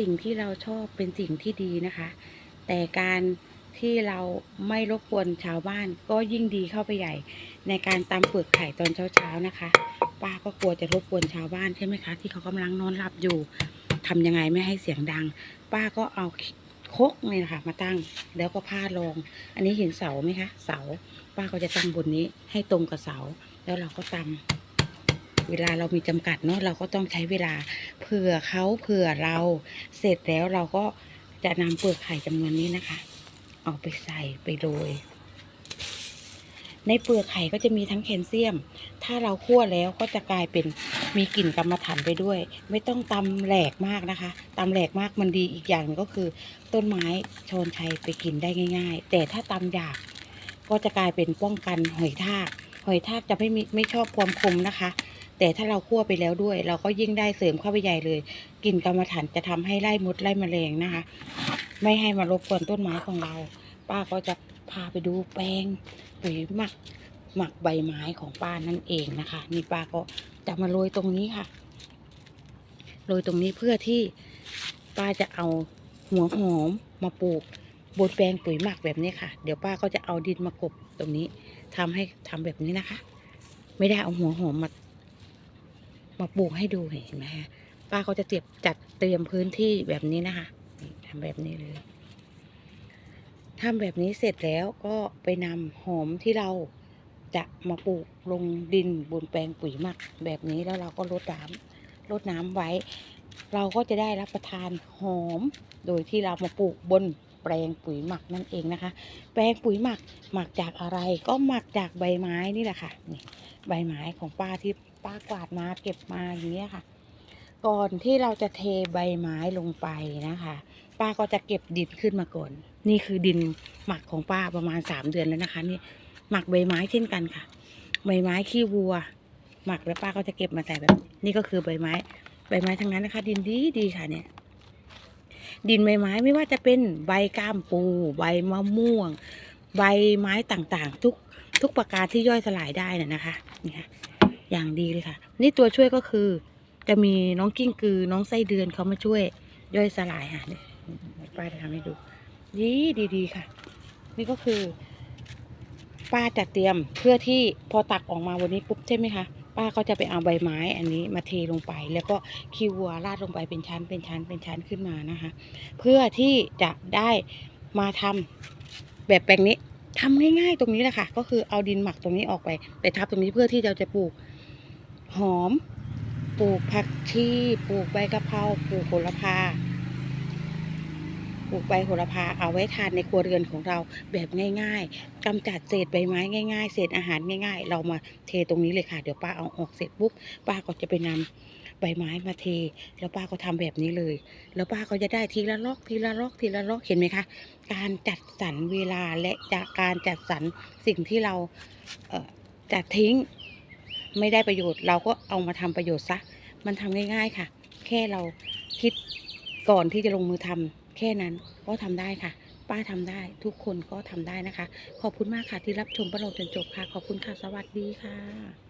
สิ่งที่เราชอบเป็นสิ่งที่ดีนะคะ แต่การที่เราไม่รบกวนชาวบ้านก็ยิ่งดีเข้าไปใหญ่ ในการตำเปลือกไข่ตอนเช้าๆนะคะ ป้าก็กลัวจะรบกวนชาวบ้านใช่ไหมคะ ที่เขากำลังนอนหลับอยู่ทำยังไงไม่ให้เสียงดัง ป้าก็เอาครกนี่นะคะมาตั้งแล้วก็ผ้ารองอันนี้เห็นเสาไหมคะ เสา ป้าก็จะตั้งบนนี้ให้ตรงกับเสา แล้วเราก็ตำ เวลาเรามีจำกัดเนาะเราก็ต้องใช้เวลาเผื่อเขาเผื่อเราเสร็จแล้วเราก็จะนำเปลือกไข่จำนวนนี้นะคะ เอาไปใส่ไปโรยในเปลือกไข่ก็จะมีทั้งแคลเซียม ถ้าเราคั่วแล้วก็จะกลายเป็นมีกลิ่นกรรมฐานไปด้วย ไม่ต้องตำแหลกมากนะคะตำแหลกมากมันดีอีกอย่างหนึงก็คือ ต้นไม้ชนชัยไปกินได้ง่าย ๆ แต่ถ้าตำหยาบก็จะกลายเป็นป้องกันหอยทาก หอยทากจะไม่มีไม่ชอบความคมนะคะ แต่ถ้าเราคั่วไปแล้วด้วย เราก็ยิ่งได้เสริมเข้าไปใหญ่เลยกลิ่นกรรมฐานจะทำให้ไล่มดไล่แมลงนะคะ ไม่ให้มารบกวนต้นไม้ของเรา ป้าก็จะพาไปดูแปลงปุ๋ยหมักหมักใบไม้ของป้านั่นเองนะคะ นี่ป้าก็จะมาโรยตรงนี้ค่ะโรยตรงนี้เพื่อที่ป้าจะเอาหัวหอมมาปลูกบนแปลงปุ๋ยหมักแบบนี้ค่ะ เดี๋ยวป้าก็จะเอาดินมากบตรงนี้ทำให้ทำแบบนี้นะคะ ไม่ได้เอาหัวหอมมา มาปลูกให้ดูเห็นไหมคะป้าก็จะเตรียมจัดเตรียมพื้นที่แบบนี้นะคะทำแบบนี้เลยทำแบบนี้เสร็จแล้วก็ไปนำหอมที่เราจะมาปลูกลงดินบนแปลงปุ๋ยหมัก แบบนี้แล้วเราก็รดน้ำรดน้ำไว้ เราก็จะได้รับประทานหอม โดยที่เรามาปลูกบนแปลงปุ๋ยหมักนั่นเองนะคะ แปลงปุ๋ยหมักหมักจากอะไรก็หมักจากใบไม้นี่แหละค่ะนี่ใบไม้ของป้าที่ ป้ากวาดมาเก็บมาอย่างนี้ค่ะ ก่อนที่เราจะเทใบไม้ลงไปนะคะ ป้าก็จะเก็บดินขึ้นมาก่อน นี่คือดินหมักของป้าประมาณสามเดือนแล้วนะคะนี่หมักใบไม้เช่นกันค่ะ ใบไม้ขี้วัว หมักแล้วป้าก็จะเก็บมาใส่แบบ นี่ก็คือใบไม้ ใบไม้ทั้งนั้นนะคะ ดินดีดีค่ะเนี่ยดินใบไม้ไม่ว่าจะเป็นใบก้ามปู ใบมะม่วง ใบไม้ต่างๆ ทุกทุกประการที่ย่อยสลายได้น่ะนะคะนี่ค่ะ อย่างดีเลยค่ะ นี่ตัวช่วยก็คือ จะมีน้องกิ้งกือน้องไส้เดือนเขามาช่วยย่อยสลายค่ะนี่ป้าจะทำให้ดู ดีดีดีค่ะ นี่ก็คือป้าจัดเตรียมเพื่อที่พอตักออกมาวันนี้ปุ๊บใช่ไหมคะป้าก็จะไปเอาใบไม้อันนี้มาเทลงไป แล้วก็ขี้วัวราดลงไปเป็นชั้นเป็นชั้นเป็นชั้นขึ้นมานะคะ เพื่อที่จะได้มาทำแบบแปลงนี้ทำง่ายๆตรงนี้แหละค่ะ ก็คือเอาดินหมักตรงนี้ออกไปไปทับตรงนี้เพื่อที่เราจะปลูก หอม ปลูกผักชีปลูกใบกะเพราปลูกโหระพา ปลูกใบโหระพาเอาไว้ทานในครัวเรือนของเราแบบง่าย ๆกำจัดเศษใบไม้ง่ายๆ เศษอาหารง่ายๆ เรามาเทตรงนี้เลยค่ะ เดี๋ยวป้าเอาออกเสร็จปุ๊บป้าก็จะไปนำใบไม้มาเท แล้วป้าก็ทำแบบนี้เลย แล้วป้าก็จะได้ทีละลอกทีละลอกทีละลอกเห็นไหมคะ การจัดสรรเวลาและจากการจัดสรรสิ่งที่เราเออจะทิ้ง ไม่ได้ประโยชน์ เราก็เอามาทำประโยชน์ซะมันทำง่ายๆค่ะ แค่เราคิดก่อนที่จะลงมือทำแค่นั้นก็ทำได้ค่ะ ป้าทำได้ ทุกคนก็ทำได้นะคะ ขอบคุณมากค่ะที่รับชมประโลงจนจบค่ะ ขอบคุณค่ะสวัสดีค่ะ